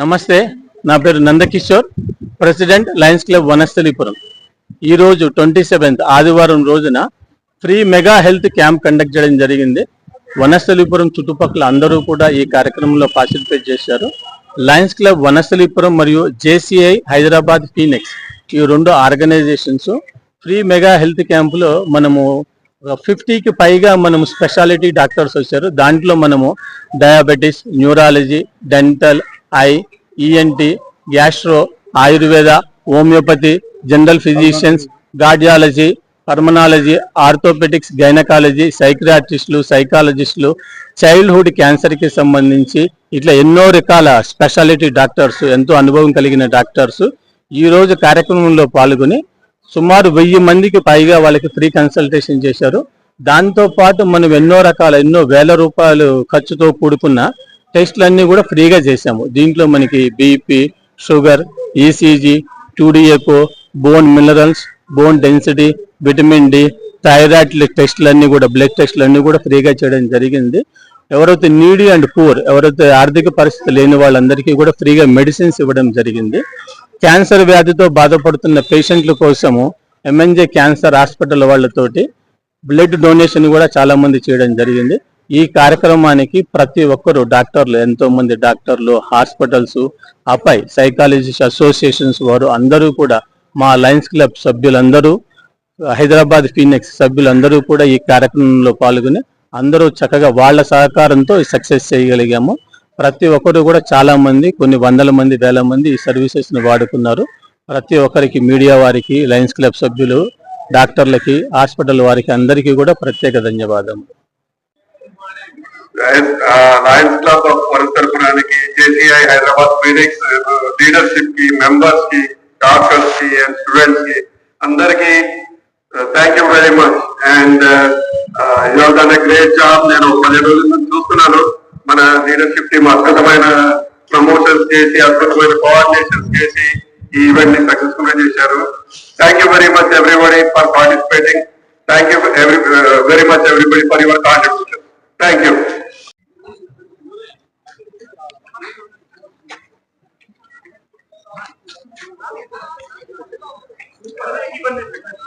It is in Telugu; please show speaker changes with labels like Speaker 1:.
Speaker 1: నమస్తే నా పేరు Nandakishore president lions club Vanasthalipuram. ఈరోజు ట్వంటీ సెవెంత్ ఆదివారం రోజున free mega health camp conduct చేయడం జరిగింది. వనస్థలిపురం చుట్టుపక్కల అందరూ కూడా ఈ కార్యక్రమంలో పార్టిసిపేట్ చేశారు. లయన్స్ క్లబ్ వనస్థలిపురం మరియు జేసీఐ హైదరాబాద్ ఫీనిక్స్ ఈ రెండు ఆర్గనైజేషన్స్ ఫ్రీ మెగా హెల్త్ క్యాంపులో మనము ఫిఫ్టీకి పైగా మనం స్పెషాలిటీ డాక్టర్స్ వచ్చారు. దాంట్లో మనము diabetes neurology dental eye ENT gastro ayurveda homeopathy general physicians cardiology pulmonology orthopaedics gynaecology సైక్రాటిస్టులు సైకాలజిస్టులు చైల్డ్హుడ్ క్యాన్సర్కి సంబంధించి ఇట్లా ఎన్నో రకాల స్పెషాలిటీ డాక్టర్స్ ఎంతో అనుభవం కలిగిన డాక్టర్స్ ఈరోజు కార్యక్రమంలో పాల్గొని సుమారు వెయ్యి మందికి పైగా వాళ్ళకి ఫ్రీ కన్సల్టేషన్ చేశారు. దాంతో పాటు మనం ఎన్నో రకాల ఎన్నో వేల రూపాయలు ఖర్చుతో కూడుకున్న టెస్టులన్నీ కూడా ఫ్రీగా చేశాము. దీంట్లో మనకి BP sugar ECG two D echo bone minerals bone density vitamin D thyroid టెస్టులన్నీ కూడా బ్లడ్ టెస్టులన్నీ కూడా ఫ్రీగా చేయడం జరిగింది. ఎవరైతే నీడీ అండ్ పూర్ ఎవరైతే ఆర్థిక పరిస్థితి లేని వాళ్ళందరికీ కూడా ఫ్రీగా మెడిసిన్స్ ఇవ్వడం జరిగింది. క్యాన్సర్ వ్యాధితో బాధపడుతున్న పేషెంట్ల కోసము ఎంఎన్జే క్యాన్సర్ హాస్పిటల్ వాళ్ళతోటి బ్లడ్ డొనేషన్ కూడా చాలామంది చేయడం జరిగింది. ఈ కార్యక్రమానికి ప్రతి ఒక్కరు డాక్టర్లు ఎంతో మంది డాక్టర్లు హాస్పిటల్స్ అపై సైకాలజిస్ట్ అసోసియేషన్స్ వారు అందరూ కూడా మా లయన్స్ క్లబ్ సభ్యులందరూ హైదరాబాద్ ఫీనిక్స్ సభ్యులందరూ కూడా ఈ కార్యక్రమంలో పాల్గొని అందరూ చక్కగా వాళ్ళ సహకారంతో సక్సెస్ చేయగలిగాము. ప్రతి ఒక్కరు కూడా చాలా మంది కొన్ని వందల మంది వేల మంది ఈ సర్వీసెస్ని వాడుకున్నారు. ప్రతి ఒక్కరికి మీడియా వారికి లయన్స్ క్లబ్ సభ్యులు డాక్టర్లకి హాస్పిటల్ వారికి అందరికీ కూడా ప్రత్యేక ధన్యవాదాలు
Speaker 2: లయన్స్ క్లబ్ ఆఫ్ వరల్డ్ తరపునానికి జేసీఐ హైదరాబాద్ ఫీనిక్స్ లీడర్షిప్కి మెంబర్స్కి డాక్టర్స్కి అండ్ స్టూడెంట్స్కి అందరికి thank you very much and you done a great job నేను పదిహేను రోజుల నుంచి చూస్తున్నాను. మన లీడర్షిప్ టీం అద్భుతమైన ప్రమోషన్స్ చేసి అద్భుతమైన కోఆర్డినేషన్స్ చేసి ఈ ఈవెంట్ని సక్సెస్ఫుల్గా చేశారు thank you very much everybody for participating thank you very much everybody for your contribution thank you
Speaker 3: பண்ணிட்டு இருக்கேன்